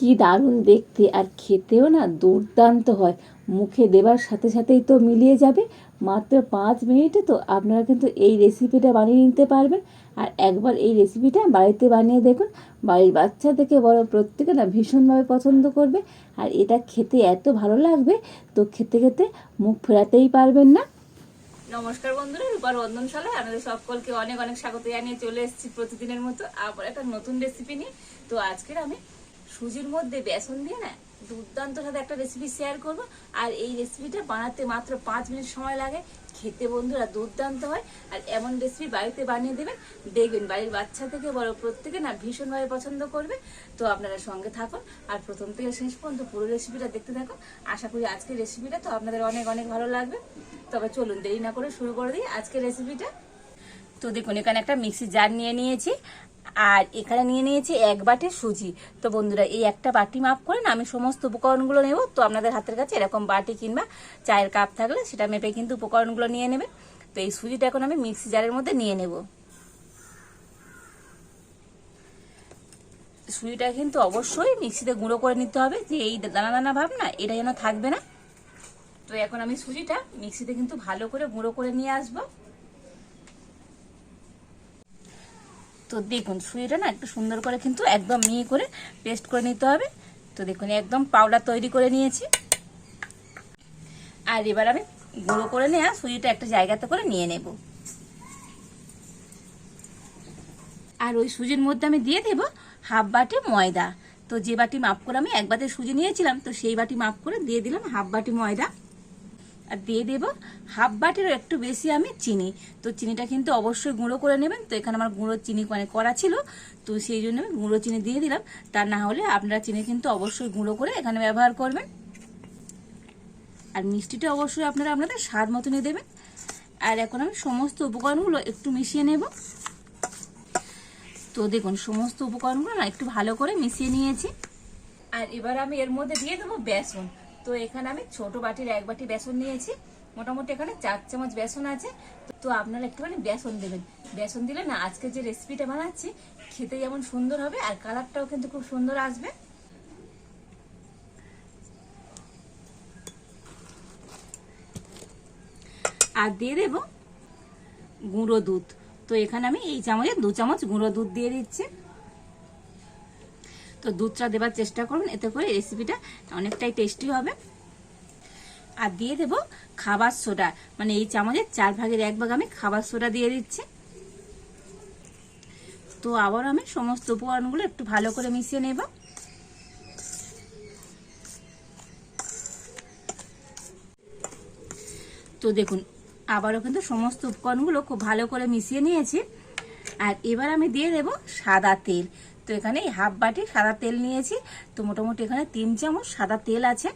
কি দারুণ দেখতে আর খেতেও না দুর্দান্ত হয়। মুখে দেবার সাথে সাথেই তো মিলিয়ে যাবে। মাত্র পাঁচ মিনিটে তো আপনারা কিন্তু এই রেসিপিটা বানিয়ে নিতে পারবেন। আর একবার এই রেসিপিটা বাড়িতে বানিয়ে দেখুন। বাড়ির বাচ্চা থেকে বড় প্রত্যেকে না ভীষণভাবে পছন্দ করবে। আর এটা খেতে এত ভালো লাগবে তো খেতে খেতে মুখ ফেরাতেই পারবেন না। নমস্কার বন্ধুরা, রূপার রন্ধনশালায় আপনাদের সকলকে অনেক অনেক স্বাগত জানিয়ে চলে এসেছি প্রতিদিনের মতো আবার একটা নতুন রেসিপি নিয়ে। তো আজকের আমি সুজির মধ্যে বেসন দিয়ে না দুর্দান্ত সাথে একটা রেসিপি শেয়ার করব। আর এই রেসিপিটা বানাতে মাত্র পাঁচ মিনিট সময় লাগে। খেতে বন্ধুরা দুর্দান্ত হয়। আর এমন রেসিপি বাড়িতে বানিয়ে দেবেন, দেখবেন বাড়ির বাচ্চা থেকে বড় প্রত্যেকে না ভীষণভাবে পছন্দ করবে। তো আপনারা সঙ্গে থাকুন। আর প্রথম থেকে শেষ পর্যন্ত পুরো রেসিপিটা দেখতে থাকুন। আশা করি আজকের রেসিপিটা তো আপনাদের অনেক অনেক ভালো লাগবে। তবে চলুন দেরি না করে শুরু করে দিই আজকের রেসিপিটা তো দেখুন, এখানে একটা মিক্সি জার নিয়ে নিয়েছি। আর এখানে নিয়ে নিয়েছি এক বাটি সুজি। তো বন্ধুরা, এই একটা বাটি মাপ করে না, আমি সমস্ত উপকরণগুলো নেব। তো আপনাদের হাতের কাছে এরকম বাটি কিংবা চায়ের কাপ থাকলে সেটা মেপে কিন্তু উপকরণগুলো নিয়ে নেবে। তো এই সুজিটা এখন আমি মিক্সি জারের মধ্যে নিয়ে নেব। সুজিটা কিন্তু অবশ্যই মিক্সিতে গুঁড়ো করে নিতে হবে, যে এই দানা দানা ভাব না, এটা যেন থাকবে না। তো এখন আমি সুজিটা মিক্সিতে কিন্তু ভালো করে গুঁড়ো করে নিয়ে আসব। তো দেখুন সুজিটা না একটু সুন্দর করে কিন্তু একদম মিহি করে পেস্ট করে নিতে হবে। তো দেখুন, একদম পাউডার তৈরি করে নিয়েছি। আর এবার আমি গুঁড়ো করে নেওয়া সুজিটা একটা জায়গাতে করে নিয়ে নেব। আর ওই সুজির মধ্যে আমি দিয়ে দেব হাফ বাটি ময়দা। তো যে বাটি মাপ করে আমি এক বাটি সুজি নিয়েছিলাম, তো সেই বাটি মাপ করে দিয়ে দিলাম হাফ বাটি ময়দা। আর দিয়ে দেব হাফ বাটিরও একটু বেশি আমি চিনি। তো চিনিটা কিন্তু অবশ্যই গুঁড়ো করে নেবেন। তো এখানে আমার গুঁড়ো চিনি মানে করা ছিল। তো সেই জন্য আমি গুঁড়ো চিনি দিয়ে দিলাম। তা না হলে আপনারা চিনি কিন্তু অবশ্যই গুঁড়ো করে এখানে ব্যবহার করবেন। আর মিষ্টিটা অবশ্যই আপনারা আপনাদের স্বাদ মতনই দেবেন। আর এখন আমি সমস্ত উপকরণগুলো একটু মিশিয়ে নেব। তো দেখুন, সমস্ত উপকরণগুলো না একটু ভালো করে মিশিয়ে নিয়েছি। আর এবার আমি এর মধ্যে দিয়ে দেবো বেসন। তো এখানে আমি ছোট বাটির এক বাটি বেসন নিয়েছি। মোটামুটি এখানে চার চামচ বেসন আছে। তো আপনারা একটুখানি বেসন দেবেন। বেসন দিলে না, আজকে যে রেসিপিটা বানাচ্ছি, খেতে যেমন সুন্দর হবে আর কালারটাও কিন্তু খুব সুন্দর আসবে। আর দিয়ে দেব গুঁড়ো দুধ। তো এখানে আমি এই চামচে দু চামচ গুঁড়ো দুধ দিয়ে দিচ্ছি। তো দুধটা দেবার চেষ্টা করুন, এতে করে রেসিপিটা অনেকটাই টেস্টি হবে। আর দিয়ে দেব খাবার সোডা। মানে এই চামচের চার ভাগের এক ভাগ আমি খাবার সোডা দিয়ে দিচ্ছি। তো আবার আমি সমস্ত উপকরণগুলো একটু ভালো করে মিশিয়ে নেব। তো দেখুন, আবারও কিন্তু সমস্ত উপকরণগুলো খুব ভালো করে মিশিয়ে নিয়েছি। আর এবার আমি দিয়ে দেব সাদা তেল। তো এখানে হাফ বাটি সাদা তেল নিয়েছি। তো মোটামুটি এখানে তিন চামচ সাদা তেল আছে।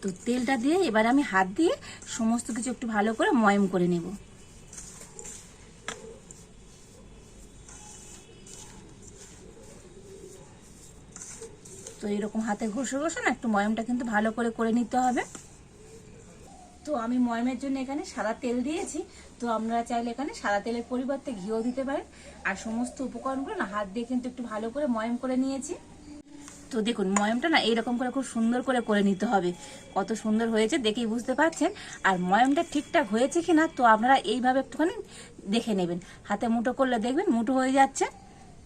তো তেলটা দিয়ে এবার আমি হাত দিয়ে সমস্ত কিছু একটু ভালো করে ময়ম করে নেব। তো এরকম হাতে ঘষে ঘষে না একটু ময়মটা কিন্তু ভালো করে করে নিতে হবে। তো আমি ময়মের জন্য এখানে সাদা তেল দিয়েছি। তো আপনারা চাইলে এখানে সাদা তেলের পরিবর্তে ঘিও দিতে পারেন। আর সমস্ত উপকরণগুলো না হাত দিয়ে কিন্তু একটু ভালো করে ময়ম করে নিয়েছি। তো দেখুন, ময়মটা না এইরকম করে খুব সুন্দর করে করে নিতে হবে। কত সুন্দর হয়েছে দেখেই বুঝতে পারছেন। আর ময়মটা ঠিকঠাক হয়েছে কি না তো আপনারা এইভাবে একটুখানি দেখে নেবেন। হাতে মুঠো করলে দেখবেন মুঠো হয়ে যাচ্ছে,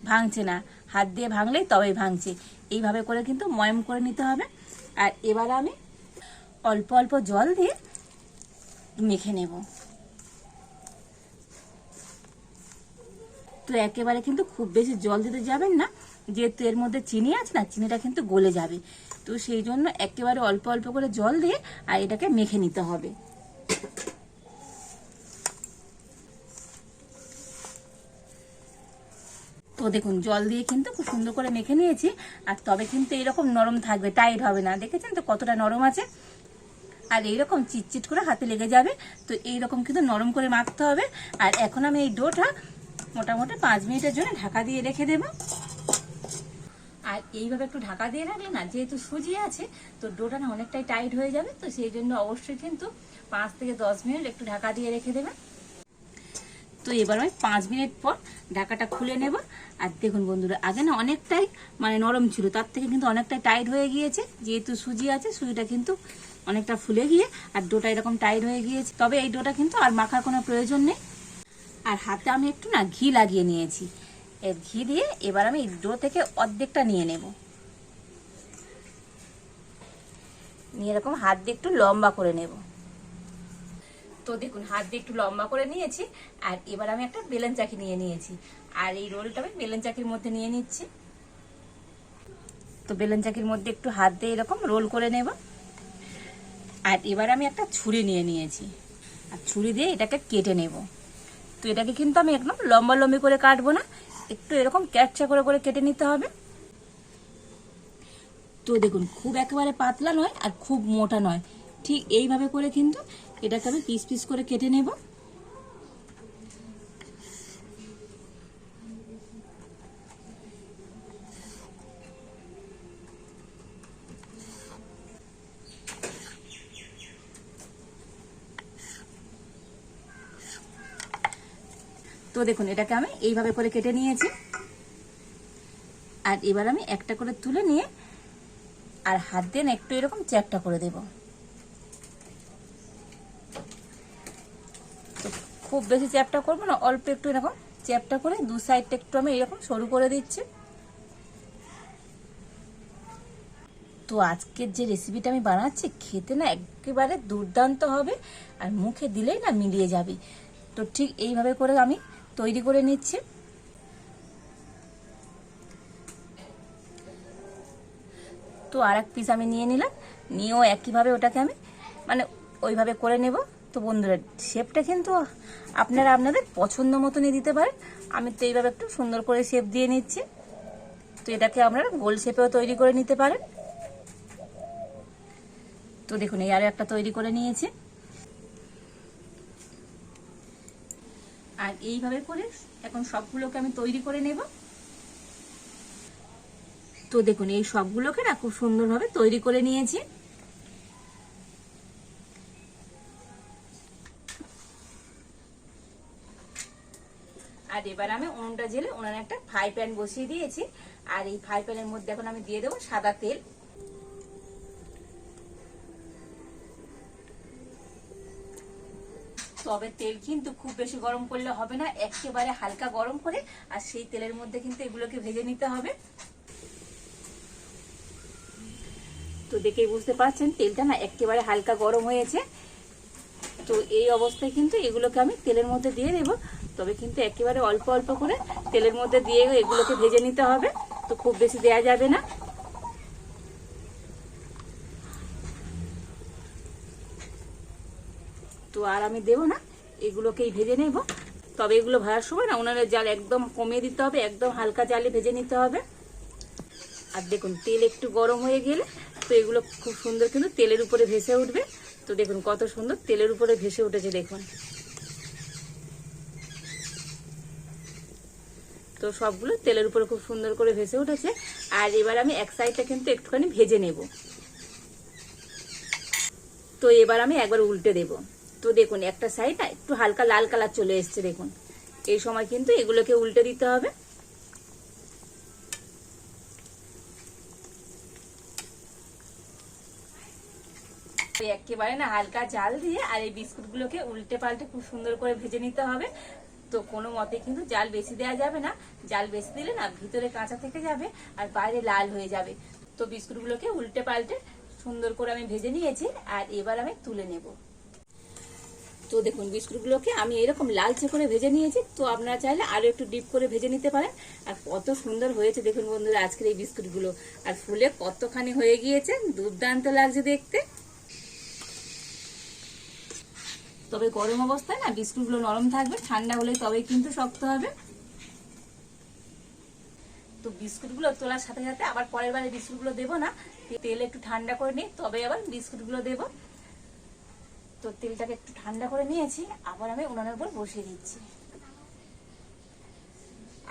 ভাঙছে না। হাত দিয়ে ভাঙলেই তবেই ভাঙছে। এইভাবে করে কিন্তু ময়ম করে নিতে হবে। আর এবার আমি অল্প অল্প জল দিয়ে মেখে নেব। তো একেবারে কিন্তু খুব বেশি জল দিতে যাবেন না, যেহেতু এর মধ্যে চিনি আছে না, চিনিটা কিন্তু গলে যাবে। তো সেই জন্য একেবারে অল্প অল্প করে জল দিয়ে আর এটাকে মেখে নিতে হবে। তো দেখুন, জল দিয়ে কিন্তু খুব সুন্দর করে মেখে নিয়েছি, আর তবে কিন্তু এরকম নরম থাকবে টাইট হবে না। দেখেছেন তো কতটা নরম আছে? আর এইরকম চিটচিট করে হাতে লেগে যাবে, তো এইরকম কিন্তু নরম করে মাখতে হবে। আর এখন আমি এই ডোটা মোটামুটি পাঁচ মিনিটের জন্য ঢাকা দিয়ে রেখে দেব। আর এইভাবে একটু ঢাকা দিয়ে রাখলে না, যেহেতু সুজি আছে, তো ডোটা না অনেকটাই টাইট হয়ে যাবে, তো সেই জন্য অবশ্যই কিন্তু পাঁচ থেকে দশ মিনিট একটু ঢাকা দিয়ে রেখে দেবেন। তো তো এবার আমি পাঁচ মিনিট পর ঢাকাটা খুলে নেব। আর দেখুন বন্ধুরা, আগে না অনেকটাই মানে নরম ছিল, তার থেকে কিন্তু অনেকটাই টাইট হয়ে গিয়েছে, যেহেতু সুজি আছে, সুজিটা কিন্তু অনেকটা ফুলে গিয়ে আর ডোটা এরকম টাইট হয়ে গিয়েছে। তবে এই ডোটা কিন্তু আর মাখার কোনো প্রয়োজন নেই। আর হাতে আমি একটু না ঘি লাগিয়ে নিয়েছি। এর ঘি দিয়ে এবার আমি ডো থেকে অর্ধেকটা নিয়ে নেব। নিয়ে এরকম হাত দিয়ে একটু লম্বা করে নেব। তো দেখুন, হাত দিয়ে একটু লম্বা করে নিয়েছি আর এবার আমি একটা বেলন চাকি নিয়ে নিয়েছি। আর এই রোলটা আমি বেলন চাকির মধ্যে নিয়ে নিচ্ছি। তো বেলন চাকির মধ্যে একটু হাত দিয়ে এরকম রোল করে নেব। আর এবার আমি একটা ছুরি নিয়ে নিয়েছি। আর ছুরি দিয়ে এটাকে কেটে নেব। তো এটাকে কিন্তু আমি একদম লম্বা লম্বি করে কাটবো না, একটু এরকম ক্যাটচা করে করে কেটে নিতে হবে। তো দেখুন, খুব একেবারে পাতলা নয় আর খুব মোটা নয়। ঠিক এইভাবে করে কিন্তু এটাকে আমি পিস পিস করে কেটে নেব। দেখুন, এটাকে আমি এইভাবে করে কেটে নিয়েছি। আর এবার আমি একটা করে তুলে নিয়ে আর হাত দিয়ে একটু এরকম চ্যাপটা করে দেব। খুব বেশি চ্যাপটা করব না, অল্প একটু এরকম চ্যাপটা করে দু সাইডটা একটু আমি এরকম সরু করে দিচ্ছি। তো আজকের যে রেসিপিটা আমি বানাচ্ছি, খেতে না একেবারে দুর্দান্ত হবে আর মুখে দিলেই না মিলিয়ে যাবে। তো ঠিক এইভাবে করে আমি তৈরি করে নিচ্ছি। তো আর এক পিস আমি নিয়ে নিলাম। নিয়েও একইভাবে ওটাকে আমি মানে ওইভাবে করে নেব। তো বন্ধুরা শেপটা কিন্তু আপনারা আপনাদের পছন্দ মতনই দিতে পারেন। আমি তো এইভাবে একটু সুন্দর করে শেপ দিয়ে নিচ্ছি। তো এটাকে আপনারা গোল শেপেও তৈরি করে নিতে পারেন। তো দেখুন, এই আরও একটা তৈরি করে নিয়েছি। আর এইভাবে করে এখন সবগুলোকে আমি তৈরি করে নেব। তো দেখুন, এই সবগুলোকে না খুব সুন্দরভাবে তৈরি করে নিয়েছি। আর এবার আমি উনুনটা জেলে উনানে একটা ফ্রাই প্যান বসিয়ে দিয়েছি। আর এই ফ্রাই প্যানের মধ্যে এখন আমি দিয়ে দেবো সাদা তেল। তবে তেল কিন্তু খুব বেশি গরম করলে হবে না, একেবারে হালকা গরম করে, আর সেই তেলের মধ্যে কিন্তু এগুলোকে ভেজে নিতে হবে। তো দেখেই বুঝতে পারছেন, তেলটা না একেবারে হালকা গরম হয়েছে। তো এই অবস্থায় কিন্তু এগুলোকে আমি তেলের মধ্যে দিয়ে দেবো। তবে কিন্তু একেবারে অল্প অল্প করে তেলের মধ্যে দিয়ে এগুলোকে ভেজে নিতে হবে। তো খুব বেশি দেয়া যাবে না। তো আর আমি দেবো না, এগুলোকেই ভেজে নেব। তবে এগুলো ভাজার সময় না, উনানের জাল একদম কমিয়ে দিতে হবে, একদম হালকা জালে ভেজে নিতে হবে। আর দেখুন, তেল একটু গরম হয়ে গেলে তো এগুলো খুব সুন্দর কিন্তু তেলের উপরে ভেসে উঠবে। তো দেখুন, কত সুন্দর তেলের উপরে ভেসে উঠেছে, দেখুন। তো সবগুলো তেলের উপরে খুব সুন্দর করে ভেসে উঠেছে। আর এবার আমি এক সাইডটা কিন্তু একটুখানি ভেজে নেব। তো এবার আমি একবার উল্টে দেব। তো দেখুন, একটা সাইড একটু হালকা লাল কালার চলে এসছে, দেখুন। এই সময় কিন্তু এগুলোকে উল্টে দিতে হবে। একেবারে না হালকা জাল দিয়ে আর এই বিস্কুটগুলোকে উল্টে পাল্টে খুব সুন্দর করে ভেজে নিতে হবে। তো কোনো মতে কিন্তু জাল বেশি দেওয়া যাবে না। জাল বেশি দিলে না ভিতরে কাঁচা থেকে যাবে আর বাইরে লাল হয়ে যাবে। তো বিস্কুটগুলোকে উল্টে পাল্টে সুন্দর করে আমি ভেজে নিয়েছি আর এবার আমি তুলে নেব। তো দেখুন, বিস্কুটগুলোকে আমি এরকম লালচে করে ভেজে নিয়েছি, তো আপনারা চাইলে আরও একটু ডিপ করে ভেজে নিতে পারেন। আর কত সুন্দর হয়েছে দেখুন বন্ধুরা আজকের এই বিস্কুটগুলো। আর ফুলে কতখানি হয়ে গিয়েছে, দুর্দান্ত লাগছে দেখতে। তবে গরম অবস্থায় না বিস্কুটগুলো নরম থাকবে, ঠান্ডা হলে তবেই কিন্তু শক্ত হবে। তো বিস্কুটগুলো তোলার সাথে সাথে আবার পরের বারে বিস্কুটগুলো দেবো না, তেল একটু ঠান্ডা করে নিই তবে আবার বিস্কুটগুলো দেবো। তো তেলটাকে একটু ঠান্ডা করে নিয়েছি, আবার আমি উনানের উপর বসিয়ে দিচ্ছি।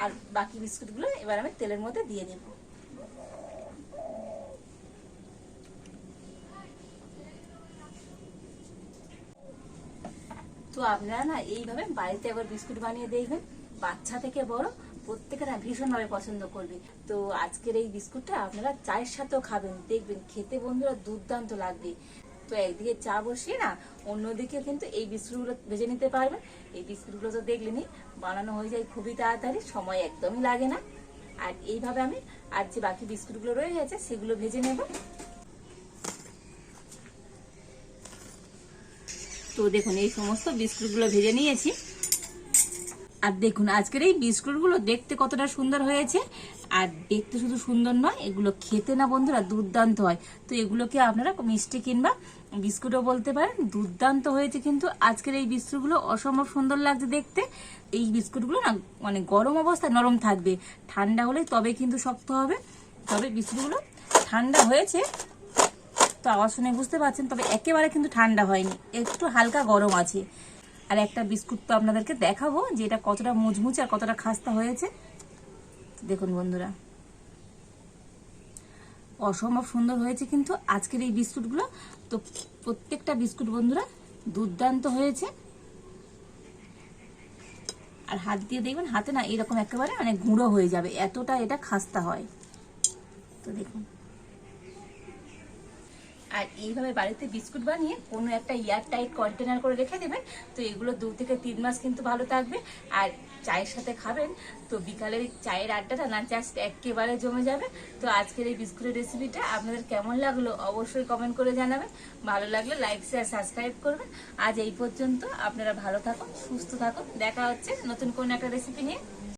আর বাকি বিস্কুটগুলো এবার আমি তেলের মধ্যে দিয়ে দেবো। তো আপনারা না এইভাবে বাড়িতে একবার বিস্কুট বানিয়ে দেখবেন। বাচ্চা থেকে বড় প্রত্যেকে না ভীষণভাবে পছন্দ করবে। তো আজকের এই বিস্কুটটা আপনারা চায়ের সাথেও খাবেন, দেখবেন খেতে বন্ধুরা দুর্দান্ত লাগবে। তো একদিকে চা বসিয়ে না, অন্যদিকে কিন্তু এই বিস্কুটগুলো ভেজে নিতে পারবেন। এই বিস্কুটগুলো তো দেখলেনি বানানো হয়ে যায় খুবই তাড়াতাড়ি, সময় একদমই লাগে না। আর এইভাবে আমি আর যে বাকি বিস্কুটগুলো রয়ে গেছে, সেগুলো ভেজে নেব। তো দেখুন, এই সমস্ত বিস্কুটগুলো ভেজে নিয়েছি। আর দেখুন, আজকের এই বিস্কুটগুলো দেখতে কতটা সুন্দর হয়েছে। আর দেখতে শুধু সুন্দর নয়, এগুলো খেতে না বন্ধুরা দুর্দান্ত হয়। তো এগুলোকে আপনারা মিষ্টি কিংবা বিস্কুটও বলতে পারেন, দুর্দান্ত হয়েছে কিন্তু আজকের এই বিস্কুটগুলো অসম্ভব সুন্দর লাগছে দেখতে। এই বিস্কুটগুলো না মানে গরম অবস্থায় নরম থাকবে, ঠান্ডা হলে তবে কিন্তু শক্ত হবে। তবে বিস্কুটগুলো ঠান্ডা হয়েছে, তো আওয়াজ শুনে বুঝতে পারছেন, তবে একেবারে কিন্তু ঠান্ডা হয়নি, একটু হালকা গরম আছে। আর একটা বিস্কুট তো আপনাদেরকে দেখাবো যে এটা কতটা মুচমুচে আর কতটা খাস্তা হয়েছে। দেখুন বন্ধুরা। অসম্ভব সুন্দর হয়েছে কিন্তু আজকের এই বিস্কুটগুলো। তো প্রত্যেকটা বিস্কুট বন্ধুরা দুর্দান্ত হয়েছে। আর হাত দিয়ে দেখবেন, হাতে না এরকম একেবারে মানে গুঁড়ো হয়ে যাবে। এতটা এটা খাস্তা হয়। তো দেখুন। আর এইভাবে বাড়িতে বিস্কুট বানিয়ে কোনো একটা এয়ার টাইট কন্টেনার করে রেখে দেবেন। তো এগুলো দু থেকে তিন মাস কিন্তু ভালো থাকবে। আর চায়ের সাথে খাবেন, তো বিকালের চায়ের আড্ডাটা না জাস্ট একেবারে জমে যাবে। তো আজকের এই বিস্কুটের রেসিপিটা আপনাদের কেমন লাগল অবশ্যই কমেন্ট করে জানাবেন। ভালো লাগলে লাইক শেয়ার সাবস্ক্রাইব করবেন। আজ এই পর্যন্ত আপনারা ভালো থাকুন, সুস্থ থাকুন। দেখা হচ্ছে নতুন কোন একটা রেসিপি নিয়ে।